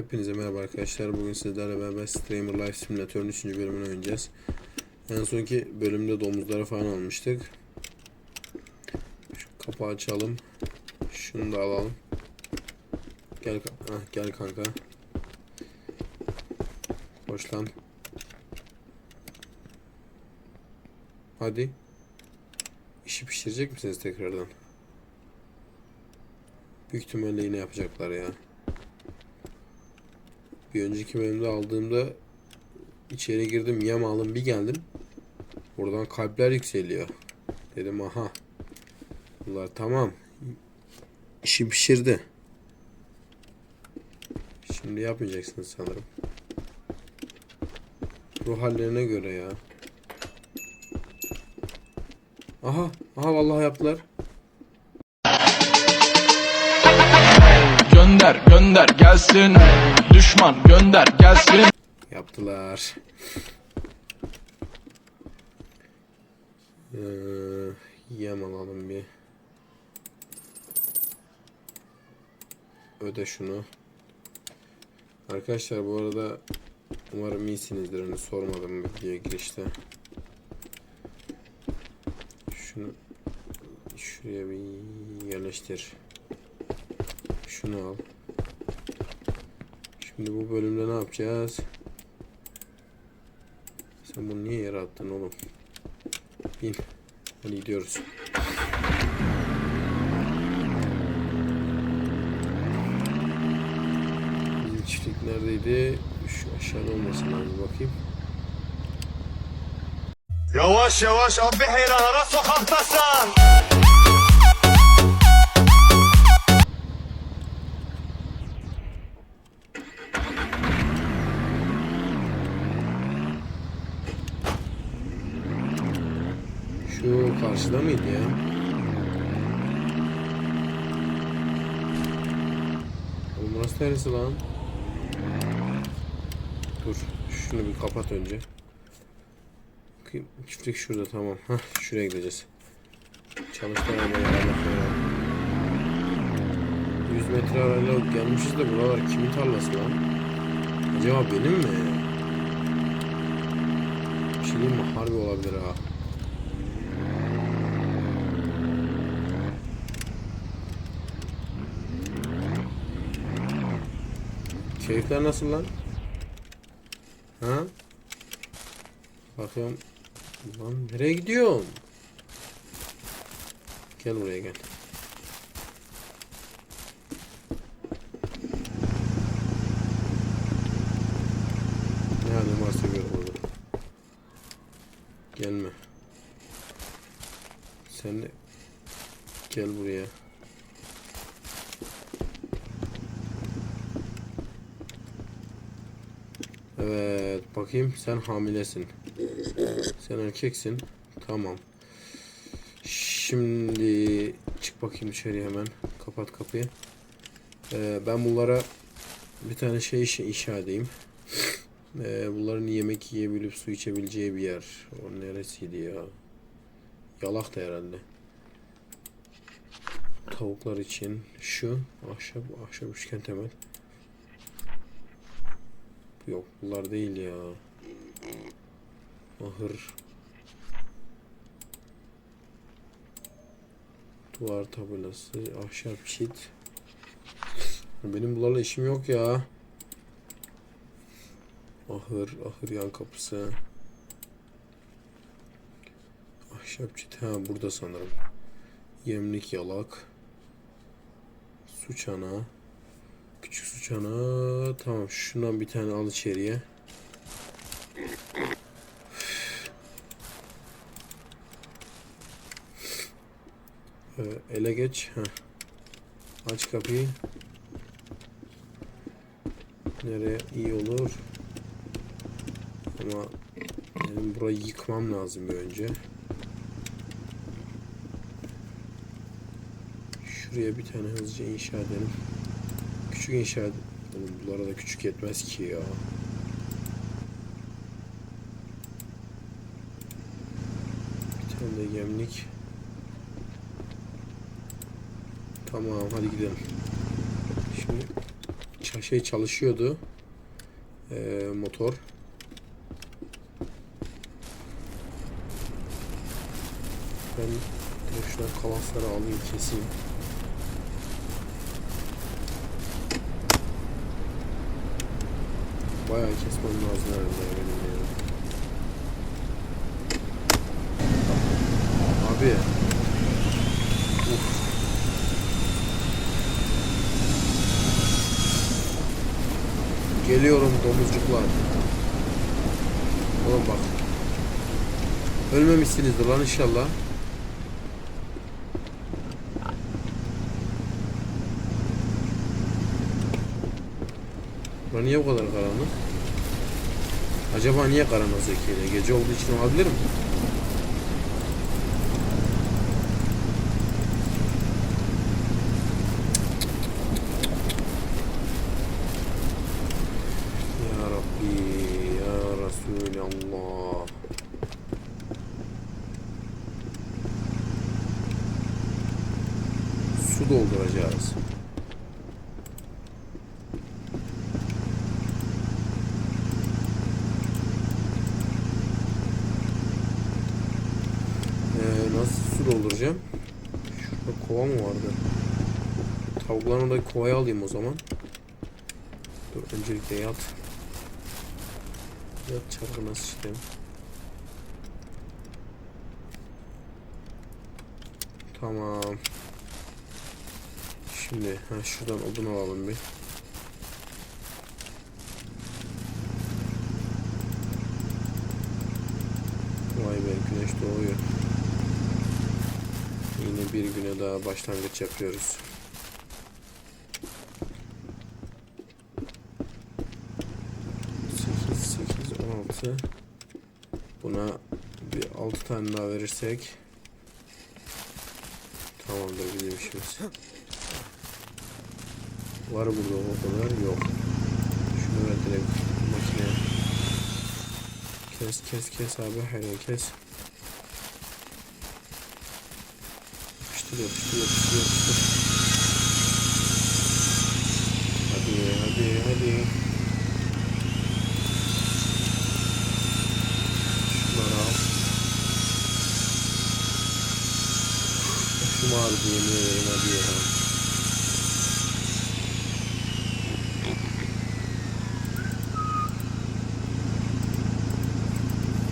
Hepinize merhaba arkadaşlar. Bugün sizlerle beraber Streamer Life Simulator'un 3. bölümünü oynayacağız. En sonki bölümde domuzları falan almıştık. Şu kapağı açalım. Şunu da alalım. Gel, ah, gel kanka. Hoş lan. Hadi. İşi pişirecek misiniz tekrardan? Büyük ihtimalle yine yapacaklar ya. Bir önceki bölümde aldığımda içeri girdim yem aldım bir geldim. Oradan kalpler yükseliyor. Dedim aha. Bunlar tamam. İşi pişirdi. Şimdi yapmayacaksınız sanırım. Ruh hallerine göre ya. Aha. Aha vallahi yaptılar. Gönder gönder gelsin Düşman gönder gelsin Yaptılar. Ee, yem alalım bir. Öde şunu. Arkadaşlar bu arada umarım iyisinizdir. Hani sormadım videoya girişte. Şunu şuraya bir yerleştir. Şunu al. Şimdi bu bölümde ne yapacağız? Sen bunu niye yere attın oğlum? Bin. Hadi gidiyoruz. Bizim çiftlik neredeydi? Şu aşağıda olmasın lazım bakayım. Yavaş yavaş abi heyranlara sokaktasın. Şu karşıda mıydı ya? Oğlum burası neresi lan? Dur. Şunu bir kapat önce. Bakayım, Çiftlik şurada tamam. Hah şuraya gideceğiz. Korusun. 100 metre arayla gelmişiz de buralar kimin tarlası lan? Acaba benim mi? Bir şey mi? Harbi olabilir ha. Keyifler nasıl lan? Ha? Bakıyorum. Lan nereye gidiyorsun? Gel buraya gel. Ne halin varsa gör burada. Gelme. Sen de gel buraya. Evet bakayım sen hamilesin. Sen erkeksin. Tamam. Şimdi çık bakayım dışarıya hemen. Kapat kapıyı. Ee, ben bunlara bir tane şey inşa edeyim. Ee, bunların yemek yiyebilip su içebileceği bir yer. O neresiydi ya? Yalak da herhalde. Tavuklar için şu ahşap ahşap üçgen temel. Yok bunlar değil ya. Ahır. Duvar tabelası, ahşap çit. Benim bunlarla işim yok ya. Ahır, ahır yan kapısı. Ahşap çit. Ha burada sanırım. Yemlik yalak. Su çanağı. Çanağı. Tamam şundan bir tane al içeriye. Ee, ele geç. Heh. Aç kapıyı. Nereye iyi olur. Ama benim burayı yıkmam lazım bir önce. Şuraya bir tane hızlıca inşa edelim. Küçük inşa edelim. Oğlum bunlara da küçük yetmez ki ya. Bir tane de gemlik. Tamam hadi gidelim. Şimdi şey çalışıyordu. Ee, motor. Ben şuradan kalasları alayım keseyim. Bayağı kesmem lazım herhalde benim ya. Abi. Uf. Geliyorum domuzcuklar. Oğlum bak. Ölmemişsinizdir lan inşallah. Lan niye bu kadar karanlık? Acaba niye karanlık zekiyle? Gece olduğu için olabilir mi? Ya Rabbi, Ya Resulallah. Su dolduracağız. Ee, nasıl su dolduracağım? Şurada kova mı vardı? Tavukların oradaki kovayı alayım o zaman. Dur öncelikle yat. Yat çarkına sıçtım. Tamam. Şimdi ha şuradan odun alalım bir. Vay be güneş doğuyor. Yine bir güne daha başlangıç yapıyoruz. Altı. Buna bir altı tane daha verirsek tamamdır bizim işimiz. Var burada o kadar yok. Şunu ver direkt makineye. Kes kes kes abi hayır kes. Yapıştır yapıştır yapıştır yapıştır. Hadi hadi hadi. Şunları al. Başım ağrıdı yemin ya.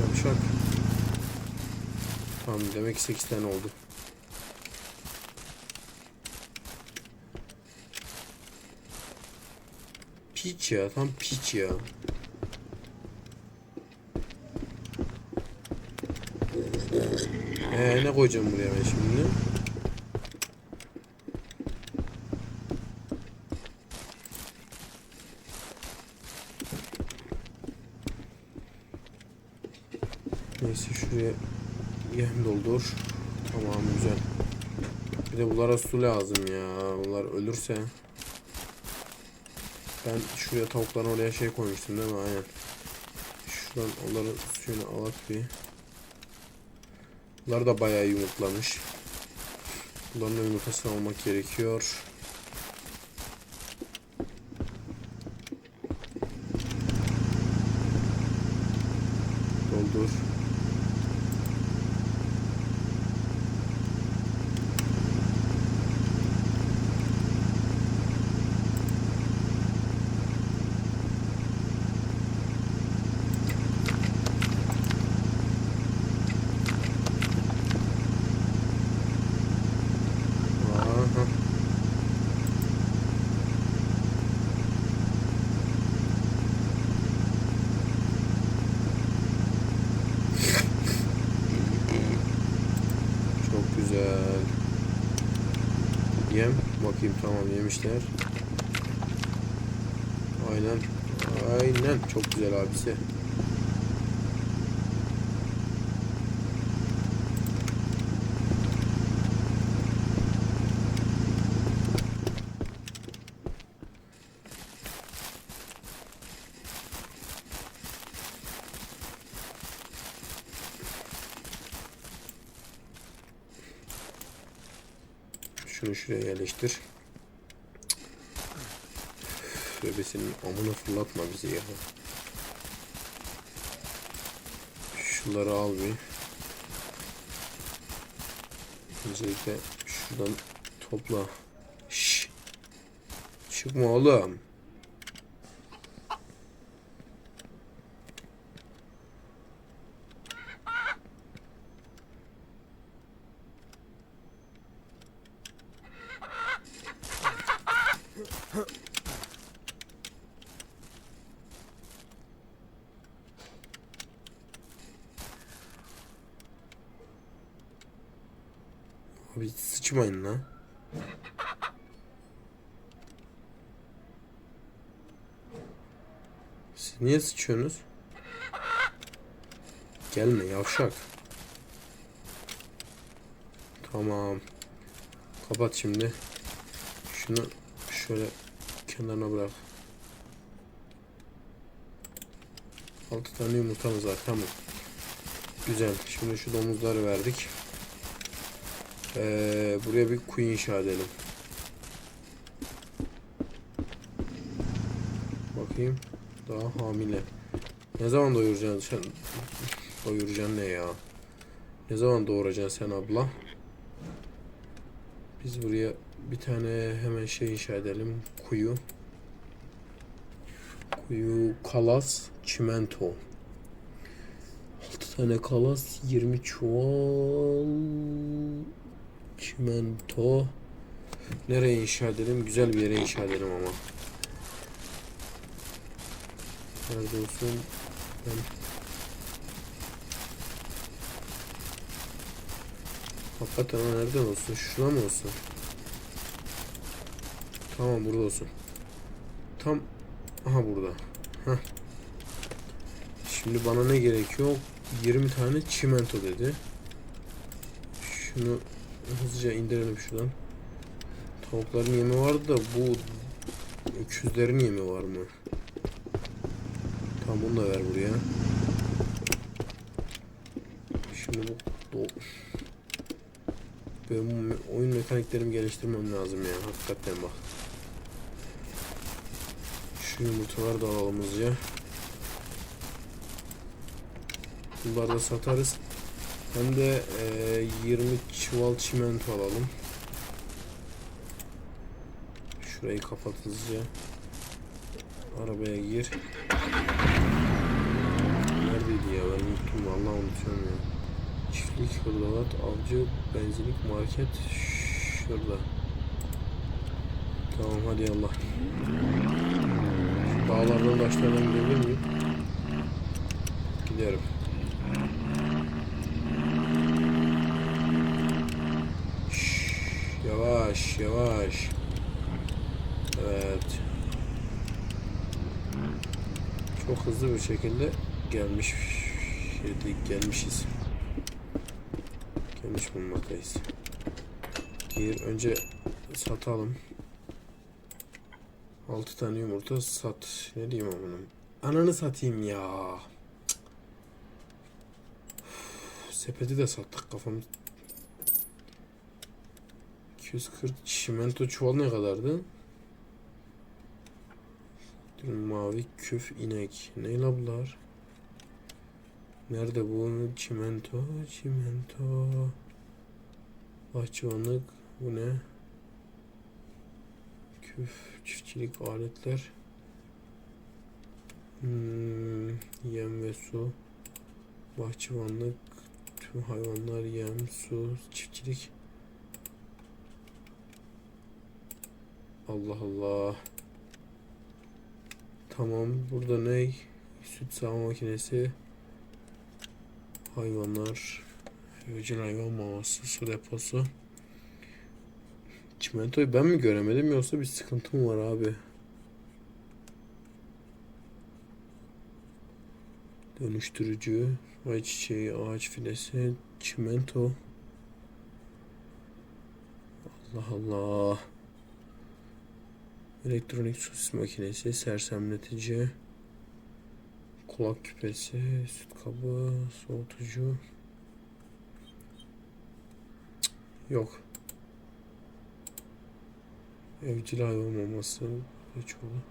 Yavşak. Tamam demek ki 8 tane oldu. Piç ya tam piç ya. Ee ne koyacağım buraya ben şimdi? Neyse şuraya yem doldur. Tamam güzel. Bir de bunlara su lazım ya. Bunlar ölürse. Ben şuraya tavukları oraya şey koymuştum değil mi? Aynen. Şuradan onların suyunu alak bir. Bunlar da bayağı yumurtlamış. Bunların da yumurtasını almak gerekiyor. Doldur. Aha. Çok güzel. Yem. Yemişler. Aynen. Aynen. Çok güzel abisi. Şunu şuraya yerleştir. Tövbesinin amına fırlatma bizi ya. Şunları al bir. Öncelikle şuradan topla. Şşş. Çıkma oğlum. Abi sıçmayın lan. Siz niye sıçıyorsunuz? Gelme yavşak. Tamam. Kapat şimdi. Şunu şöyle kenarına bırak. Altı tane yumurtamız var. Tamam. Güzel. Şimdi şu domuzları verdik. Ee, buraya bir kuyu inşa edelim. Bakayım. Daha hamile. Ne zaman doyuracaksın sen? Doyuracaksın ne ya? Ne zaman doğuracaksın sen abla? Biz buraya bir tane hemen şey inşa edelim. Kuyu. Kuyu, kalas, çimento. 6 tane kalas, 20 çuval çimento. Nereye inşa edelim? Güzel bir yere inşa edelim ama. Nerede olsun? Ben... Hakikaten nereden olsun? Şuna mı olsun? Tamam burada olsun. Tam aha burada. Heh. Şimdi bana ne gerekiyor? 20 tane çimento dedi. Şunu hızlıca indirelim şuradan. Tavukların yemi vardı da bu öküzlerin yemi var mı? Tamam bunu da ver buraya. Şimdi bu do Benim oyun mekaniklerimi geliştirmem lazım ya. Hakikaten bak. Şu yumurtaları da alalım hızlıca. Bunları da satarız. Hem de eee, 20 çuval çimento alalım. Şurayı kapat hızlıca. Arabaya gir. Neredeydi ya ben unuttum vallahi unutuyorum ya. Çiftlik, hırdavat, avcı, benzinlik, market şurada. Tamam hadi Allah. Şu Dağlardan taşlardan gidebilir miyim? Giderim. Yavaş yavaş. Evet. Çok hızlı bir şekilde gelmiş şey gelmişiz. Gelmiş bulunmaktayız. Gir önce satalım. 6 tane yumurta sat. Ne diyeyim amınım. Ananı satayım ya. Üf, Sepeti de sattık kafamız. 240 çimento çuval ne kadardı? Mavi küf inek. Ne la bunlar? Nerede bu? Çimento, çimento. Bahçıvanlık. Bu ne? Küf, çiftçilik aletler. Hmm, yem ve su. Bahçıvanlık. Tüm hayvanlar yem, su, çiftçilik. Allah Allah. Tamam. Burada ne? Süt sağma makinesi. Hayvanlar. Evcil hayvan maması. Su deposu. Çimentoyu ben mi göremedim yoksa bir sıkıntı mı var abi? Dönüştürücü. Ayçiçeği, ağaç filesi, çimento. Allah Allah. Elektronik sosis makinesi, sersemletici, kulak küpesi, süt kabı, soğutucu. Yok. Evcil hayvan maması. Hiç oldu.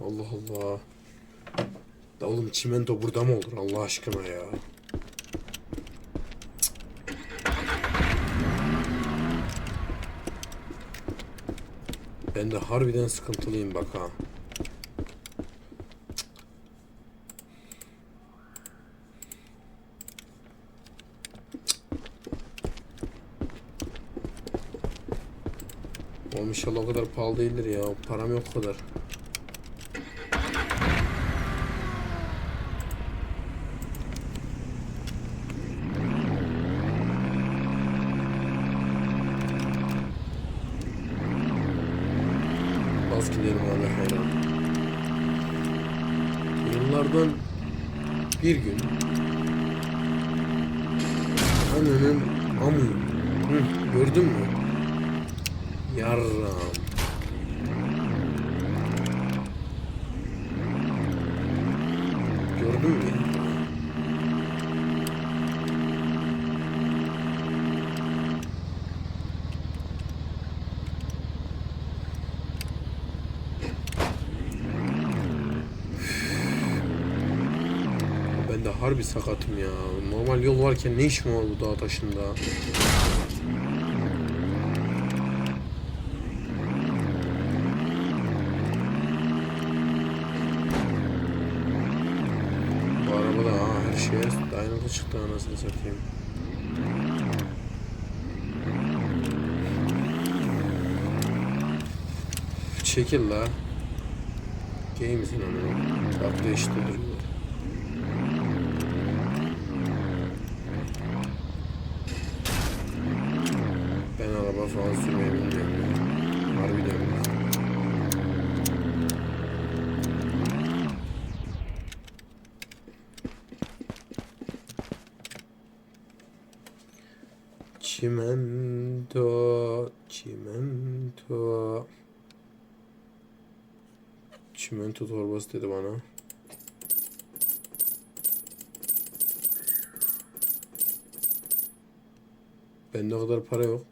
Allah Allah. Da oğlum çimento burada mı olur Allah aşkına ya? Ben de harbiden sıkıntılıyım bak ha. Oğlum inşallah o kadar pahalı değildir ya. Param yok o kadar. Bas gidelim abi hayran. Yıllardan bir gün Ananın amı. Hı, gördün mü? Yarram. Gördün mü? ya? Harbi sakatım ya. Normal yol varken ne işim var bu dağ taşında? Bu araba da ha, her şeye dayanıklı çıktı anasını satayım. Çekil la. Gay misin onu? Bak işte duruyor. Ben araba falan sürmeyi bilmiyorum ya. Harbiden mi? Çimento, çimento. Çimento torbası dedi bana. Bende o kadar para yok.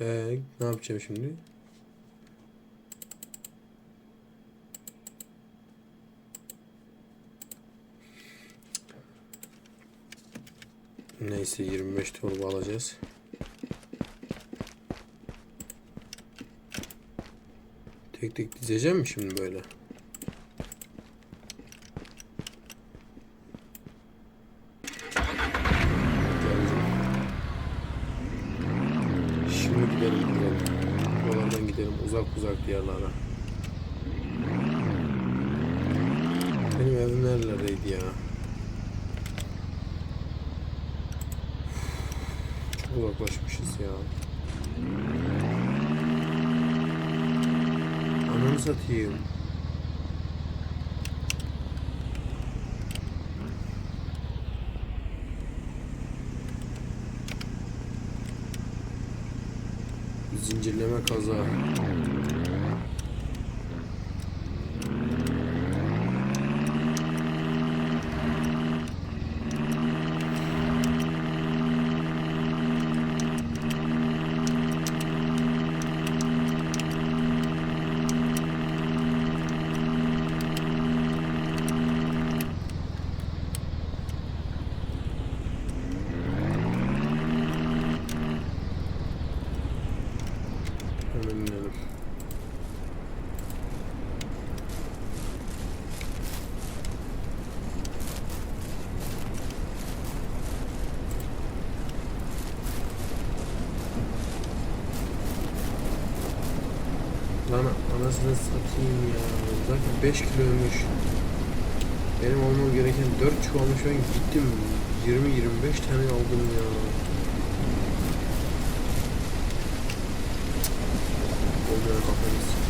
Ee, ne yapacağım şimdi? Neyse 25 torba alacağız. Tek tek dizeceğim mi şimdi böyle? Şimdi gidelim gidelim. Buralardan gidelim uzak uzak diyarlara. Benim evim nerelerdeydi ya? Çok uzaklaşmışız ya. Ananı satayım. Zincirleme kaza. Hemen inelim. Lan anasını satayım ya. Zaten 5 kiloymuş. Benim olmam gereken 4 çuvalmış ben gittim 20-25 tane aldım ya. Olmayan kafamı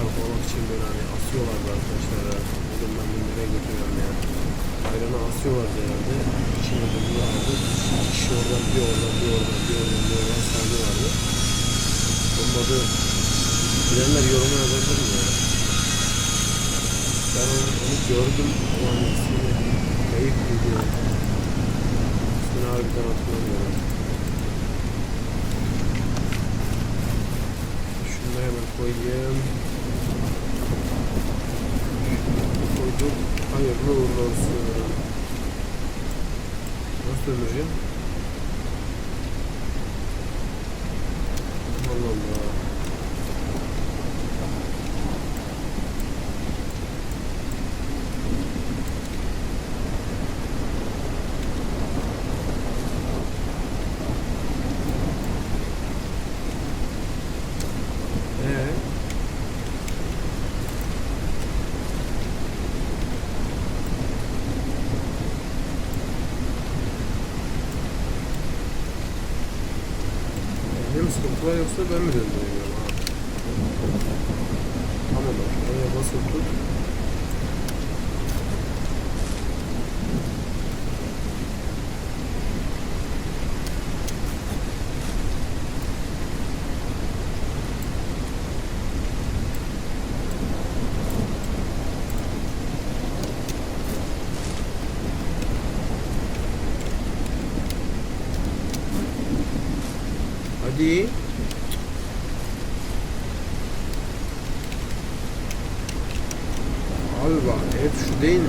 Çarpalamak için böyle hani asıyorlardı arkadaşlar. herhalde. Oğlum ben bunu nereye götürüyorum ya? Ayranı asıyorlardı herhalde. İçine de bunu aldı. Kişi oradan bir oradan bir oradan bir oradan bir oradan sarıyorlardı. Onun adı bilenler yoruma yazabilir mi ya? Ben onu, onu gördüm ama hani ismini kayıp mıydı? İsmini harbiden hatırlamıyorum. Şunu hemen koyayım. Koyduk. Hayırlı uğurlu olsun. Nasıl döndüreceğim? Allah Allah. Ee? Var yoksa ben mi döndürüyorum? Tamam bak oraya basıp tut. Hadi. Abi bak hep şu değil mi?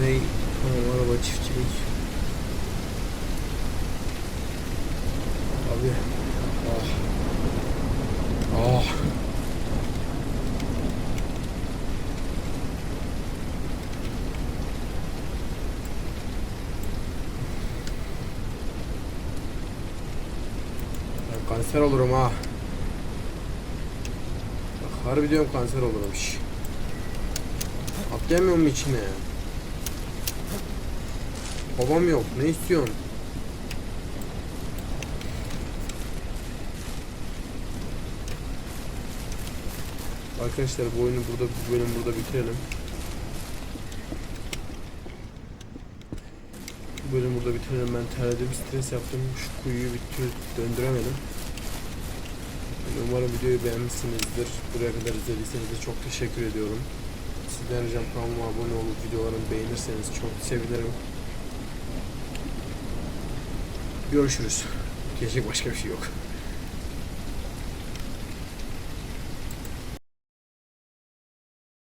Ney? Tamam araba çiftçilik. Abi. Ah. Ah. Ben kanser olurum ha. Bak harbi diyorum kanser olurum. Şş. Atlayamıyor mu içine? Babam yok. Ne istiyorsun? Arkadaşlar bu oyunu burada bu bölüm burada bitirelim. Bu bölüm burada bitirelim. Ben terledim, stres yaptım. Şu kuyuyu bir döndüremedim. Umarım videoyu beğenmişsinizdir. Buraya kadar izlediyseniz de çok teşekkür ediyorum. Sizden ricam kanalıma abone olup videolarımı beğenirseniz çok sevinirim. Görüşürüz. Gelecek başka bir şey yok.